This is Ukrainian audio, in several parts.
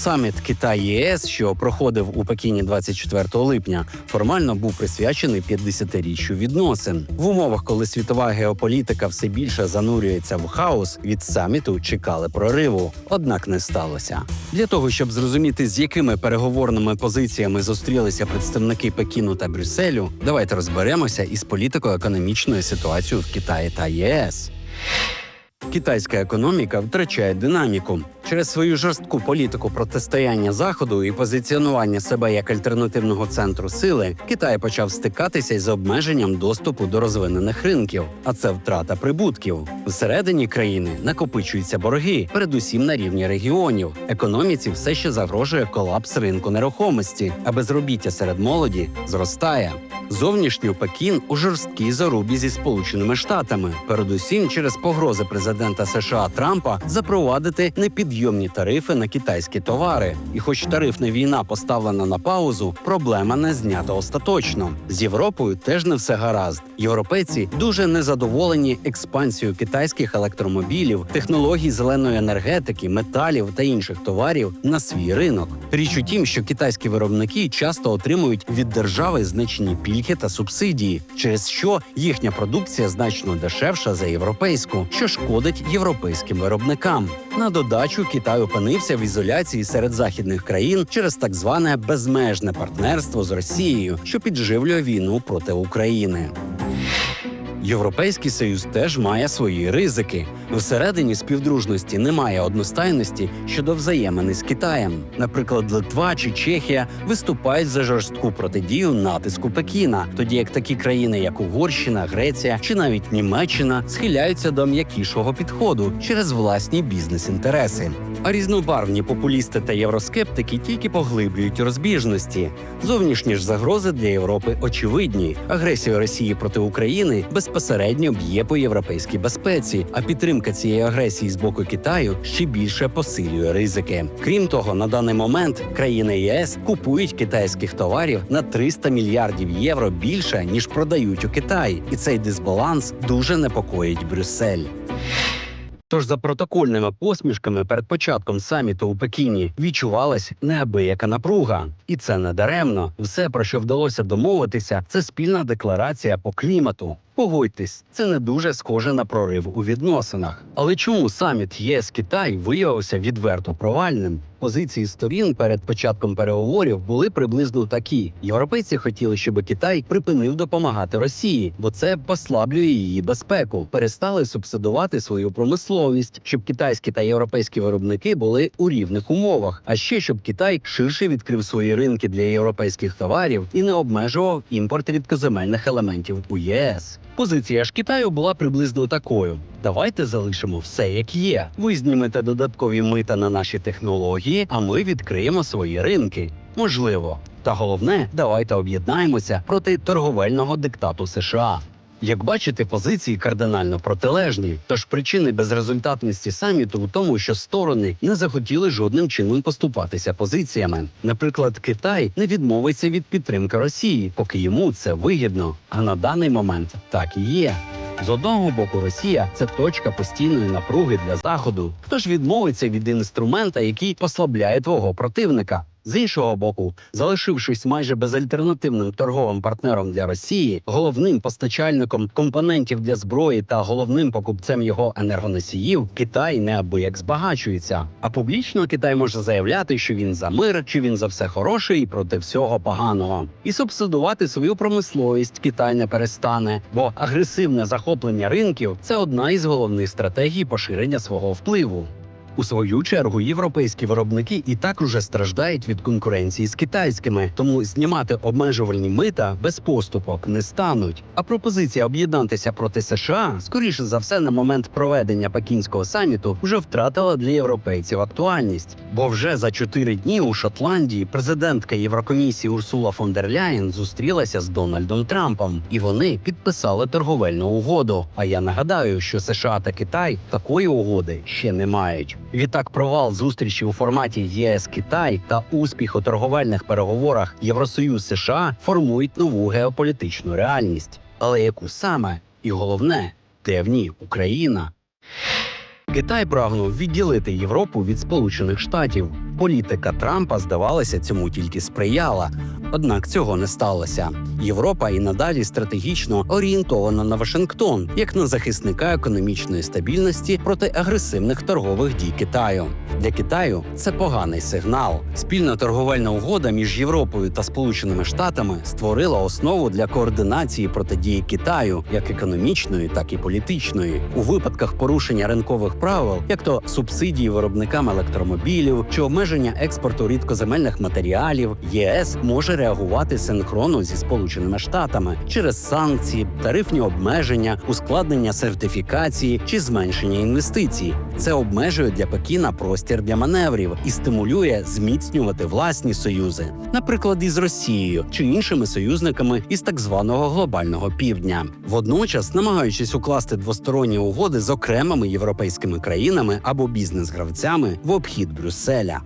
Саміт Китай ЄС, що проходив у Пекіні 24 липня, формально був присвячений 50-річчю відносин. В умовах, коли світова геополітика все більше занурюється в хаос, від саміту чекали прориву, однак не сталося. Для того щоб зрозуміти, з якими переговорними позиціями зустрілися представники Пекіну та Брюсселю, давайте розберемося із політико-економічною ситуацією в Китаї та ЄС. Китайська економіка втрачає динаміку через свою жорстку політику протистояння заходу і позиціонування себе як альтернативного центру сили. Китай почав стикатися із обмеженням доступу до розвинених ринків, а це втрата прибутків. Всередині країни накопичуються борги, передусім на рівні регіонів. Економіці все ще загрожує колапс ринку нерухомості, а безробіття серед молоді зростає. Зовнішньо Пекін у жорсткій зарубі зі Сполученими Штатами, передусім через погрози президента США Трампа запровадити непідйомні тарифи на китайські товари. І, хоч тарифна війна поставлена на паузу, проблема не знята остаточно. З Європою теж не все гаразд. Європейці дуже незадоволені експансією китайських електромобілів, технологій зеленої енергетики, металів та інших товарів на свій ринок. Річ у тім, що китайські виробники часто отримують від держави значні пільги та субсидії, через що їхня продукція значно дешевша за європейську, що шкодить європейським виробникам. На додачу Китай опинився в ізоляції серед західних країн через так зване безмежне партнерство з Росією, що підживлює війну проти України. Європейський союз теж має свої ризики. Всередині співдружності немає одностайності щодо взаємини з Китаєм. Наприклад, Литва чи Чехія виступають за жорстку протидію натиску Пекіна, тоді як такі країни, як Угорщина, Греція чи навіть Німеччина, схиляються до м'якішого підходу через власні бізнес-інтереси. А різнобарвні популісти та євроскептики тільки поглиблюють розбіжності. Зовнішні ж загрози для Європи очевидні. Агресія Росії проти України безпосередньо б'є по європейській безпеці, а підтримка цієї агресії з боку Китаю ще більше посилює ризики. Крім того, на даний момент країни ЄС купують китайських товарів на 300 мільярдів євро більше ніж продають у Китай, і цей дисбаланс дуже непокоїть Брюссель. Тож за протокольними посмішками перед початком саміту у Пекіні відчувалась неабияка напруга, і це не даремно. Все, про що вдалося домовитися, це спільна декларація по клімату. Погодьтесь, це не дуже схоже на прорив у відносинах. Але чому саміт ЄС Китай виявився відверто провальним? Позиції сторін перед початком переговорів були приблизно такі: європейці хотіли, щоб Китай припинив допомагати Росії, бо це послаблює її безпеку. Перестали субсидувати свою промисловість, щоб китайські та європейські виробники були у рівних умовах. А ще щоб Китай ширше відкрив свої ринки для європейських товарів і не обмежував імпорт рідкоземельних елементів у ЄС. Позиція ж Китаю була приблизно такою: давайте залишимо все як є. Ви знімете додаткові мита на наші технології, а ми відкриємо свої ринки. Можливо. Та головне, давайте об'єднаємося проти торговельного диктату США. Як бачите, позиції кардинально протилежні. Тож причини безрезультатності саміту у тому, що сторони не захотіли жодним чином поступатися позиціями. Наприклад, Китай не відмовиться від підтримки Росії, поки йому це вигідно. А на даний момент так і є. З одного боку, Росія це точка постійної напруги для заходу. Хто ж відмовиться від інструмента, який послабляє твого противника? З іншого боку, залишившись майже безальтернативним торговим партнером для Росії, головним постачальником компонентів для зброї та головним покупцем його енергоносіїв, Китай неабияк збагачується. А публічно Китай може заявляти, що він за мир, чи він за все хороше і проти всього поганого. І субсидувати свою промисловість Китай не перестане, бо агресивне захоплення ринків це одна із головних стратегій поширення свого впливу. У свою чергу європейські виробники і так уже страждають від конкуренції з китайськими, тому знімати обмежувальні мита без поступок не стануть. А пропозиція об'єднатися проти США, скоріше за все, на момент проведення пекінського саміту вже втратила для європейців актуальність. Бо вже за чотири дні у Шотландії президентка Єврокомісії Урсула фон дер Ляєн зустрілася з Дональдом Трампом, і вони підписали торговельну угоду. А я нагадаю, що США та Китай такої угоди ще не мають. Відтак, провал зустрічі у форматі ЄС Китай та успіх у торговельних переговорах Євросоюз США формують нову геополітичну реальність. Але яку саме? І головне, де в ній Україна? Китай прагнув відділити Європу від Сполучених Штатів. Політика Трампа, здавалося, цьому тільки сприяла. Однак цього не сталося. Європа і надалі стратегічно орієнтована на Вашингтон як на захисника економічної стабільності проти агресивних торгових дій Китаю. Для Китаю це поганий сигнал. Спільна торговельна угода між Європою та Сполученими Штатами створила основу для координації протидії Китаю як економічної, так і політичної. У випадках порушення ринкових правил, як то субсидії виробникам електромобілів чи обмеження експорту рідкоземельних матеріалів, ЄС може реагувати синхронно зі Сполученими Штатами через санкції, тарифні обмеження, ускладнення сертифікації чи зменшення інвестицій. Це обмежує для Пекіна простір для маневрів і стимулює зміцнювати власні союзи, наприклад, із Росією чи іншими союзниками із так званого глобального півдня. Водночас, намагаючись укласти двосторонні угоди з окремими європейськими країнами або бізнес-гравцями в обхід Брюсселя.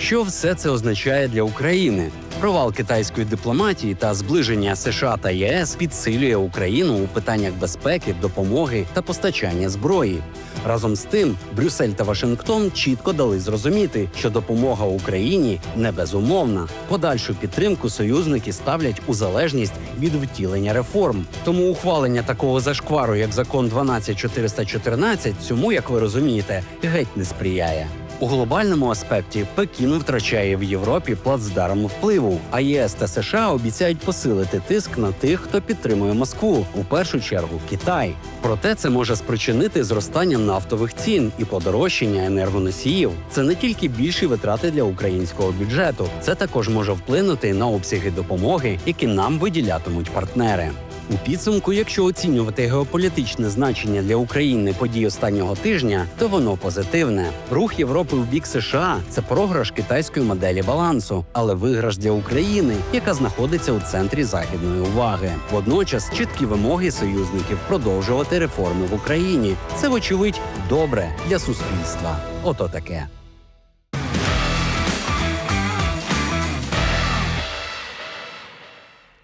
Що все це означає для України? Провал китайської дипломатії та зближення США та ЄС підсилює Україну у питаннях безпеки, допомоги та постачання зброї. Разом з тим, Брюссель та Вашингтон чітко дали зрозуміти, що допомога Україні не безумовна. Подальшу підтримку союзники ставлять у залежність від втілення реформ. Тому ухвалення такого зашквару, як закон 12414, цьому, як ви розумієте, геть не сприяє. У глобальному аспекті Пекін втрачає в Європі плацдарм впливу, а ЄС та США обіцяють посилити тиск на тих, хто підтримує Москву, у першу чергу Китай. Проте це може спричинити зростання нафтових цін і подорожчання енергоносіїв. Це не тільки більші витрати для українського бюджету, це також може вплинути на обсяги допомоги, які нам виділятимуть партнери. У підсумку, якщо оцінювати геополітичне значення для України подій останнього тижня, то воно позитивне. Рух Європи в бік США це програш китайської моделі балансу, але виграш для України, яка знаходиться у центрі західної уваги. Водночас чіткі вимоги союзників продовжувати реформи в Україні. Це вочевидь добре для суспільства. Ото таке.